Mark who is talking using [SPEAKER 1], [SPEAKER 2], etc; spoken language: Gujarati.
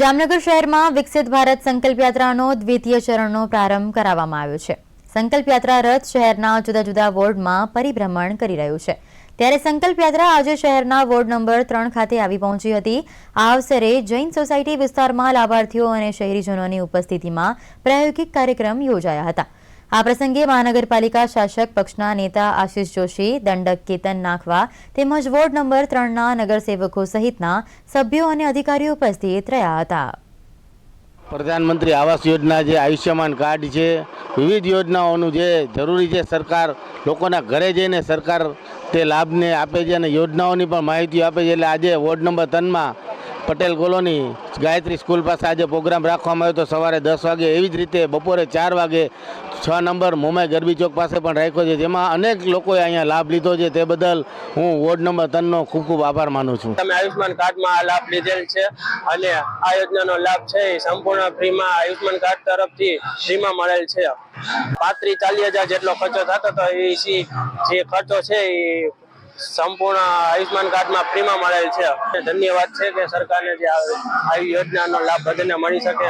[SPEAKER 1] જામનગર શહેરમાં વિકસિત ભારત સંકલ્પ યાત્રાનો દ્વિતીય ચરણનો પ્રારંભ કરાવવામાં આવ્યો છે. સંકલ્પ યાત્રા રથ શહેરના જુદા જુદા વોર્ડમાં પરિભ્રમણ કરી રહ્યું છે. ત્યારે સંકલ્પ યાત્રા આજે શહેરના વોર્ડ નંબર ત્રણ ખાતે આવી પહોંચી હતી. આ અવસરે જૈન સોસાયટી વિસ્તારમાં લાભાર્થીઓ અને શહેરીજનોની ઉપસ્થિતિમાં પ્રાયોગિક કાર્યક્રમ યોજાયા હતા. આ પ્રસંગે મહાનગરપાલિકા શાસક પક્ષના નેતા આશિષ જોશી, દંડક કેતન નાખવા તેમજ વોર્ડ નંબર ત્રણના નગરસેવકો સહિતના સભ્યો અને અધિકારીઓ ઉપસ્થિત રહ્યા હતા.
[SPEAKER 2] પ્રધાનમંત્રી આવાસ યોજના જે આયુષ્યમાન કાર્ડ છે, વિવિધ યોજનાઓનું જે જરૂરી છે સરકાર લોકોના ઘરે જઈને સરકાર તે લાભને આપે છે અને યોજનાઓની પણ માહિતી આપે છે. એટલે આજે વોર્ડ નંબર ત્રણમાં પટેલ કોલોની ગાયત્રી સ્કૂલ પાસે આજે પ્રોગ્રામ રાખવામાં આવ્યો તો સવારે દસ વાગે એવી જ રીતે બપોરે ચાર વાગે છ નંબર મોમાઈ ગરબી ચોક પાસે પણ રાખ્યો છે. જેમાં અનેક લોકોએ અહીંયા લાભ લીધો છે. તે બદલ હું વોર્ડ નંબર ત્રણનો ખૂબ ખૂબ આભાર માનું છું.
[SPEAKER 3] તમે આયુષ્માન કાર્ડમાં આ લાભ લીધેલ છે અને આ યોજનાનો લાભ છે એ સંપૂર્ણ ફ્રીમાં આયુષ્માન કાર્ડ તરફથી ફ્રીમાં મળેલ છે. પાંત્રીસ ચાલીસ હજાર જેટલો ખર્ચો થતો હતો. એ જે ખર્ચો છે એ સંપૂર્ણ આયુષ્માન કાર્ડમાં ફ્રીમાં મળેલ છે. ધન્યવાદ છે કે સરકારને જે આવી યોજનાનો લાભ બધાને મળી શકે.